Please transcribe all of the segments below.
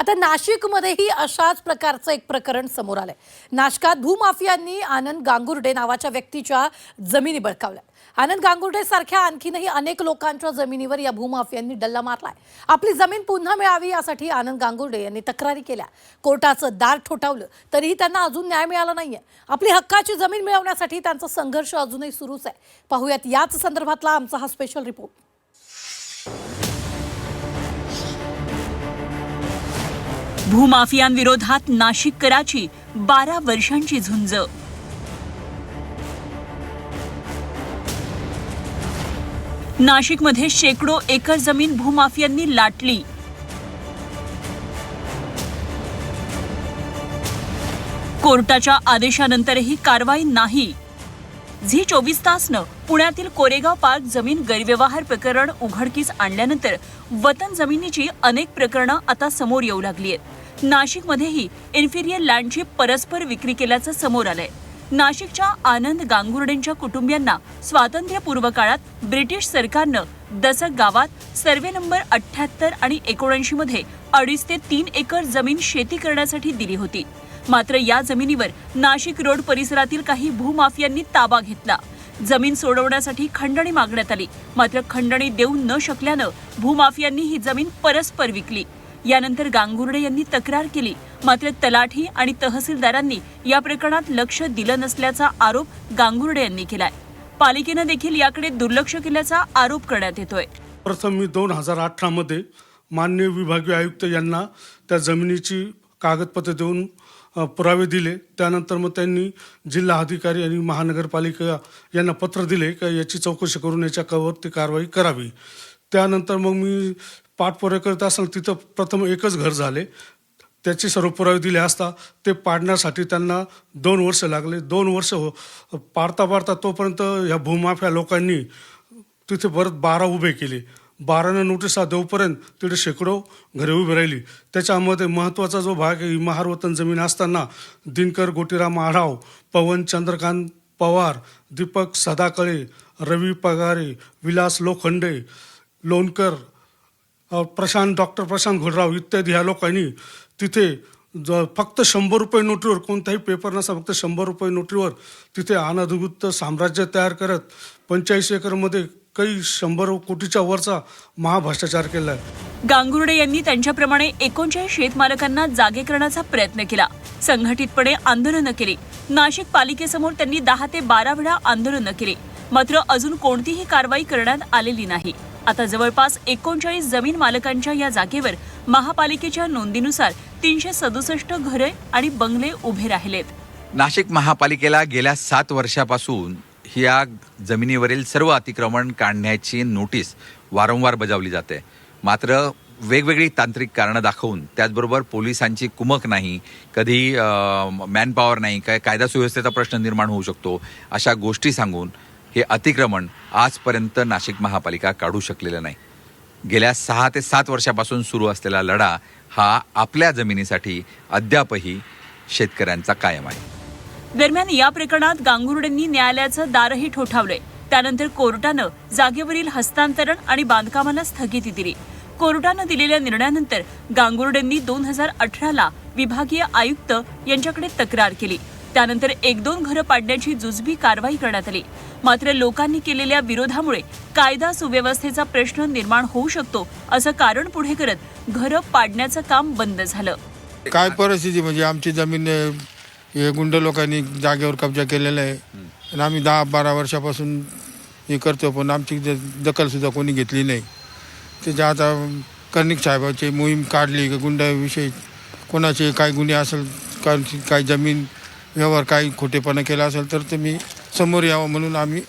आता नाशिकमध्येही अशाच प्रकारचं एक प्रकरण समोर आलंय. नाशकात भूमाफियांनी आनंद गांगुर्डे नावाच्या व्यक्तीच्या जमिनी बळकावल्या. आनंद गांगुर्डे सारख्या आणखीनही अनेक लोकांच्या जमिनीवर या भूमाफियांनी डल्ला मारलाय. आपली जमीन पुन्हा मिळावी यासाठी आनंद गांगुर्डे यांनी तक्रारी केल्या. कोर्टाचं दार ठोठावलं तरीही त्यांना अजून न्याय मिळाला नाहीये. आपली हक्काची जमीन मिळवण्यासाठी त्यांचा संघर्ष अजूनही सुरूच आहे. पाहूयात याच संदर्भातला आमचा हा स्पेशल रिपोर्ट भूमाफियांविरोधात नाशिक कराची बारा वर्षांची झुंज. नाशिकमध्ये शेकडो एकर जमीन भूमाफियांनी लाटली. कोर्टाच्या आदेशानंतरही कारवाई नाही. झी चोवीस तासनं पुण्यातील कोरेगाव पार्क जमीन गैरव्यवहार प्रकरण उघडकीस आणल्यानंतर वतन जमिनीची अनेक प्रकरणं आता समोर येऊ लागली आहेत. नाशिकमध्येही इन्फिरियर लँडची परस्पर विक्री केल्याचं समोर आलंय. नाशिकच्या आनंद गांगुर्डेंच्या कुटुंबियांना स्वातंत्र्यपूर्व काळात ब्रिटिश सरकारनं दसक गावात सर्वे नंबर अठ्ठ्याहत्तर आणि एकोणऐंशी मध्ये अडीच ते तीन एकर जमीन शेती करण्यासाठी दिली होती. मात्र या जमिनीवर नाशिक रोड परिसरातील काही भूमाफियांनी ताबा घेतला. जमीन सोडवण्यासाठी खंडणी मागण्यात आली. मात्र खंडणी देऊ न शकल्यानं भूमाफियांनी ही जमीन परस्पर विकली. यानंतर गांगुर्डे यांनी तक्रार केली. मात्र तलाठी आणि तहसीलदारांनी या प्रकरणात लक्ष दिलं नसल्याचा आरोप गांगुर्डे यांनी केलाय. पालिकेनं देखील याकडे दुर्लक्ष केल्याचा आरोप करण्यात येतोय. प्रथम मी दोन हजार अठरामध्ये मान्य विभागीय आयुक्त यांना त्या जमिनीची कागदपत्र देऊन पुरावे दिले. त्यानंतर मग त्यांनी जिल्हा अधिकारी आणि महानगरपालिका यांना पत्र दिले का याची चौकशी करून याच्या कवर ती कारवाई करावी. त्यानंतर मग मी पाठपुरावा करत असताना तिथं प्रथम एकच घर झाले. त्याचे सर्व पुरावे दिले असता ते पाडण्यासाठी त्यांना दोन वर्ष लागले. दोन वर्ष हो पाडता पाडता तोपर्यंत ह्या भूमाफ्या लोकांनी तिथे परत बारा उभे केले. बारानं नोटिसा देऊपर्यंत तिथे शेकडो घरे उभी राहिली. त्याच्यामध्ये महत्त्वाचा जो भाग आहे महारवतन जमीन असताना दिनकर गोटीराम आढाव पवन चंद्रकांत पवार दीपक सदाकळे रवी पगारे विलास लोखंडे लोणकर प्रशांत डॉक्टर प्रशांत घोडराव इत्यादी ह्या लोकांनी तिथे ज फक्त शंभर रुपये नोटरीवर कोणताही पेपर नसा फक्त शंभर रुपये नोटरीवर तिथे अनधिकृत साम्राज्य तयार करत पंच्याऐंशी एकरमध्ये काही शंभर कोटीच्या वरचा महाभ्रष्टाचार केला आहे गांगुर्डे यांनी त्यांच्याप्रमाणे एकोणचाळीस शेतमालकांना जागे करण्याचा प्रयत्न केला. संघटितपणे आंदोलनं केली. नाशिक पालिकेसमोर त्यांनी दहा ते बारा वेळा आंदोलनं केली. मात्र अजून कोणतीही कारवाई करण्यात आलेली नाही. आता जवळपास एकोणचाळीस जमीन मालकांच्या या जागेवर महापालिकेच्या नोंदीनुसार तीनशे सदुसष्ट घरे आणि बंगले उभे राहिलेत. नाशिक महापालिकेला गेल्या सात वर्षापासून या जमिनीवरील सर्व अतिक्रमण काढण्याची नोटीस वारंवार बजावली जाते. मात्र वेगवेगळी तांत्रिक कारणं दाखवून त्याचबरोबर पोलिसांची कुमक नाही कधी मॅनपॉवर नाही काय कायदा सुव्यवस्थेचा प्रश्न निर्माण होऊ शकतो अशा गोष्टी सांगून हे अतिक्रमण आजपर्यंत नाशिक महापालिका काढू शकलेलं नाही. गेल्या सहा ते सात वर्षापासून सुरू असलेला लढा हा आपल्या जमिनीसाठी अद्यापही शेतकऱ्यांचा कायम आहे. दरम्यान या प्रकरणात गांगुर्डेंनी न्यायालयाचं दारही ठोठावलंय. त्यानंतर कोर्टानं जागेवरील हस्तांतरण आणि बांधकामाला स्थगिती दिली. कोर्टानं दिलेल्या निर्णयानंतर गांगुर्डेंनी दोन हजार अठराला विभागीय आयुक्त यांच्याकडे तक्रार केली. त्यानंतर एक दोन घरं पाडण्याची जुजबी कारवाई करण्यात आली. मात्र लोकांनी केलेल्या विरोधामुळे कायदा सुव्यवस्थेचा प्रश्न निर्माण होऊ शकतो असं कारण पुढे करत घरं पाडण्याचं काम बंद झालं. काय परिस्थिती? म्हणजे आमची जमीन हे गुंड लोकांनी जागेवर कब्जा केलेला आहे. आणि आम्ही दहा बारा वर्षापासून हे करतो पण आमची द- दखलसुद्धा कोणी घेतली नाही. त्याच्या आता कर्णिक साहेबाची मोहीम काढली गुंडाविषयी कोणाचे काय गुन्हे असेल काय काय जमीन व्यवहार काही खोटेपणा केला असेल तर तुम्ही समोर यावं म्हणून आम्ही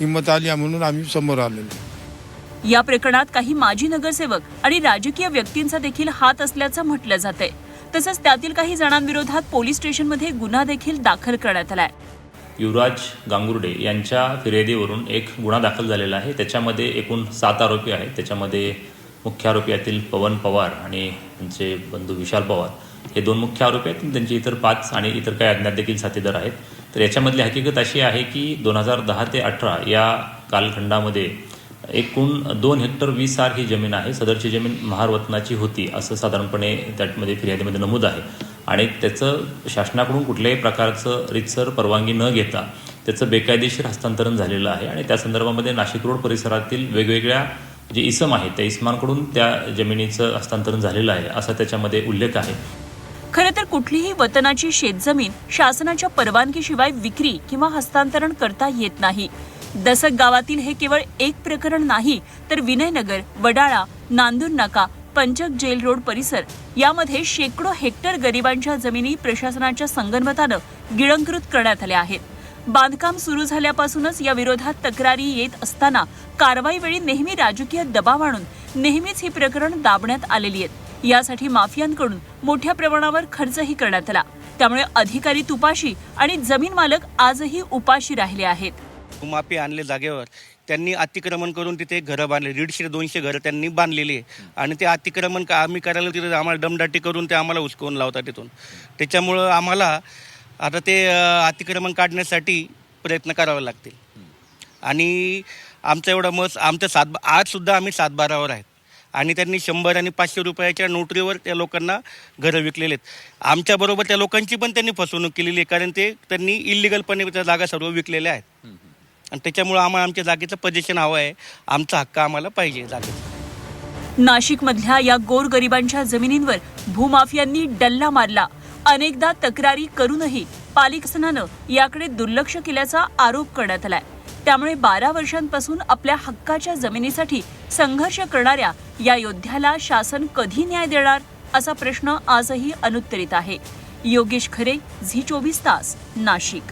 हिंमत आली म्हणून आम्ही समोर आलेलो या प्रकरणात काही माजी नगरसेवक आणि राजकीय व्यक्तींचा देखील हात असल्याचं म्हटलं जातंय. तसंच त्यातील काही जणांविरोधात पोलीस स्टेशनमध्ये गुन्हा देखील दाखल करण्यात आलाय. युवराज गांगुर्डे यांच्या फिर्यादीवरून एक गुन्हा दाखल झालेला आहे. त्याच्यामध्ये एकूण सात आरोपी आहेत. त्याच्यामध्ये मुख्य आरोपी यातील पवन पवार आणि त्यांचे बंधू विशाल पवार. हे दोन मुख्य आरोपी आहेत. आणि त्यांचे इतर पाच आणि इतर काही अज्ञात देखील साथीदार आहेत. तर याच्यामधली हकीकत अशी आहे की दोन हजार दहा ते अठरा या कालखंडामध्ये एकूण दोन हेक्टर वीस आर ही जमीन आहे. सदरची जमीन महारवतनाची होती असं साधारणपणे त्यामध्ये फिर्यादीमध्ये नमूद आहे. आणि त्याचं शासनाकडून कुठल्याही प्रकारचं रितसर परवानगी न घेता त्याचं बेकायदेशीर हस्तांतरण झालेलं आहे. आणि त्या संदर्भामध्ये नाशिक रोड परिसरातील वेगवेगळ्या जे इसम आहेत त्या इसमांकडून त्या जमिनीचं हस्तांतरण झालेलं आहे असा त्याच्यामध्ये उल्लेख आहे. खरं तर कुठलीही वतनाची शेतजमीन शासनाच्या परवानगीशिवाय विक्री किंवा हस्तांतरण करता येत नाही. दसक गावातील हे केवळ एक प्रकरण नाही तर विनयनगर वडाळा नांदूर नाका पंचक जेल रोड परिसर यामध्ये शेकडो हेक्टर गरिबांच्या जमिनी प्रशासनाच्या संगनमतानं गिळंकृत करण्यात आल्या आहेत. बांधकाम सुरू झाल्यापासूनच या विरोधात तक्रारी येत असताना कारवाईवेळी नेहमी राजकीय दबाव आणून नेहमीच ही प्रकरण दाबण्यात आलेली आहेत. यासाठी माफियांकडून मोठ्या प्रमाणावर खर्चही करण्यात आला. त्यामुळे अधिकारी तुपाशी आणि जमीन मालक आजही उपाशी राहिले आहेत. माफी आणले जागेवर त्यांनी अतिक्रमण करून तिथे घरं बांधले. दीडशे दोनशे घरं त्यांनी बांधलेली आहे. आणि ते अतिक्रमण का आम्ही करायला तिथे आम्हाला दमदाटी करून ते आम्हाला उचकवून लावतात तिथून. त्याच्यामुळं आम्हाला आता ते अतिक्रमण काढण्यासाठी प्रयत्न करावे लागतील. आणि आमचं एवढं मत आमचं सात आजसुद्धा आम्ही सातबारावर आहेत. आणि त्यांनी शंभर आणि पाचशे रुपयाच्या नोटरीवर त्या लोकांना घरं विकलेले आहेत. आमच्याबरोबर त्या लोकांची पण त्यांनी फसवणूक केलेली आहे कारण ते त्यांनी इलिगलपणे त्या जागा सर्व विकलेल्या आहेत. आणि त्याच्यामुळं आम्हाला आमच्या जागेचं पोझिशन हवं आहे. आमचा हक्क आम्हाला पाहिजे जागेचा नाशिकमधल्या या गोरगरिबांच्या जमिनींवर भूमाफियांनी डल्ला मारला. अनेकदा तक्रारी करूनही पालिकासनानं याकडे दुर्लक्ष केल्याचा आरोप करण्यात आलाय. त्यामुळे बारा वर्षांपासून आपल्या हक्काच्या जमिनीसाठी संघर्ष करणाऱ्या या योद्ध्याला शासन कधी न्याय देणार असा प्रश्न आजही अनुत्तरित आहे. योगेश खरे झी चोवीस तास नाशिक.